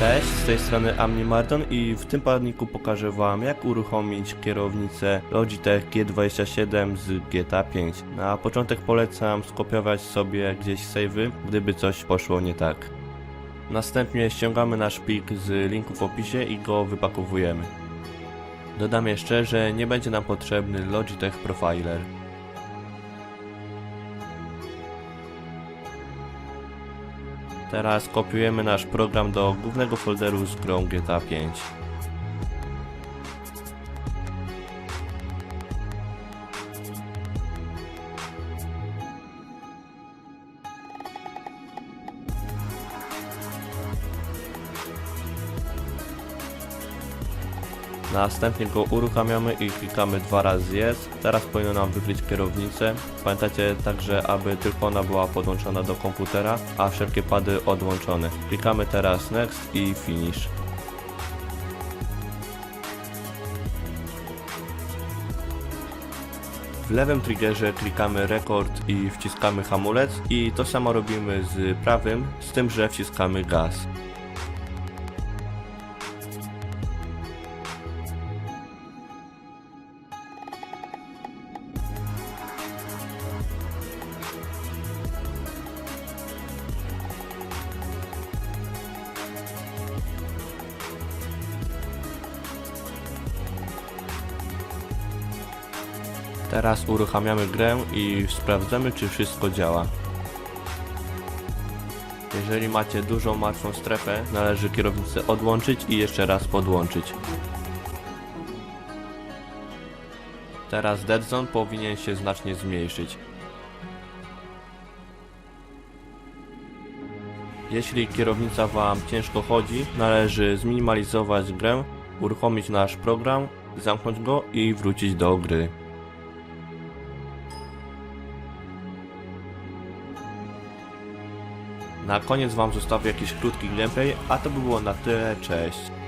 Cześć, z tej strony Amni Marton i w tym poradniku pokażę Wam jak uruchomić kierownicę Logitech G27 z GTA 5. Na początek polecam skopiować sobie gdzieś save'y, gdyby coś poszło nie tak. Następnie ściągamy nasz plik z linku w opisie i go wypakowujemy. Dodam jeszcze, że nie będzie nam potrzebny Logitech Profiler. Teraz kopiujemy nasz program do głównego folderu z grą GTA 5. Następnie go uruchamiamy i klikamy dwa razy jest. Teraz powinno nam wykryć kierownicę. Pamiętajcie także, aby tylko ona była podłączona do komputera, a wszelkie pady odłączone. Klikamy teraz next i finish. W lewym triggerze klikamy rekord i wciskamy hamulec i to samo robimy z prawym, z tym, że wciskamy gaz. Teraz uruchamiamy grę i sprawdzamy czy wszystko działa. Jeżeli macie dużą martwą strefę, należy kierownicę odłączyć i jeszcze raz podłączyć. Teraz dead zone powinien się znacznie zmniejszyć. Jeśli kierownica Wam ciężko chodzi, należy zminimalizować grę, uruchomić nasz program, zamknąć go i wrócić do gry. Na koniec Wam zostawię jakiś krótki gameplay, a to by było na tyle, cześć.